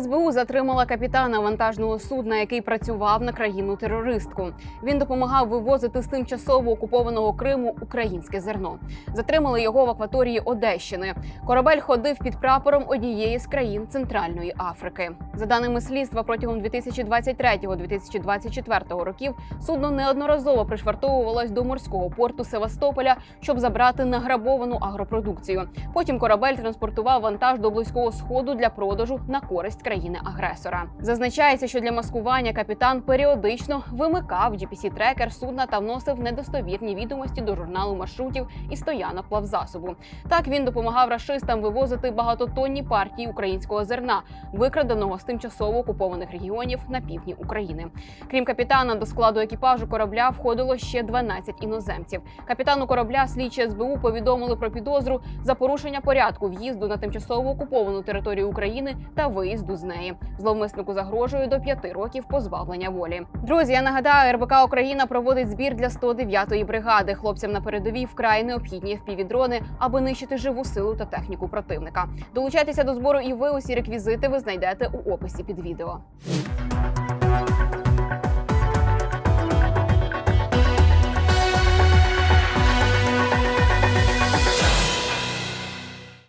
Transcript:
СБУ затримала капітана вантажного судна, який працював на країну терористку. Він допомагав вивозити з тимчасово окупованого Криму українське зерно. Затримали його в акваторії Одещини. Корабель ходив під прапором однієї з країн Центральної Африки. За даними слідства, протягом 2023-2024 років судно неодноразово пришвартовувалось до морського порту Севастополя, щоб забрати награбовану агропродукцію. Потім корабель транспортував вантаж до близького сходу для продажу на користь країни-агресора. Зазначається, що для маскування капітан періодично вимикав GPS-трекер судна та вносив недостовірні відомості до журналу маршрутів і стоянок плавзасобу. Так він допомагав рашистам вивозити багатотонні партії українського зерна, викраденого з тимчасово окупованих регіонів на півдні України. Крім капітана, до складу екіпажу корабля входило ще 12 іноземців. Капітану корабля слідчі СБУ повідомили про підозру за порушення порядку в'їзду на тимчасово окуповану територію України та виїзду з неї. Зловмиснику загрожує до п'яти років позбавлення волі. Друзі, я нагадаю, РБК Україна проводить збір для 109-ї бригади. Хлопцям на передовій вкрай необхідні впівдрони, аби нищити живу силу та техніку противника. Долучайтеся до збору і ви усі реквізити ви знайдете у описі під відео.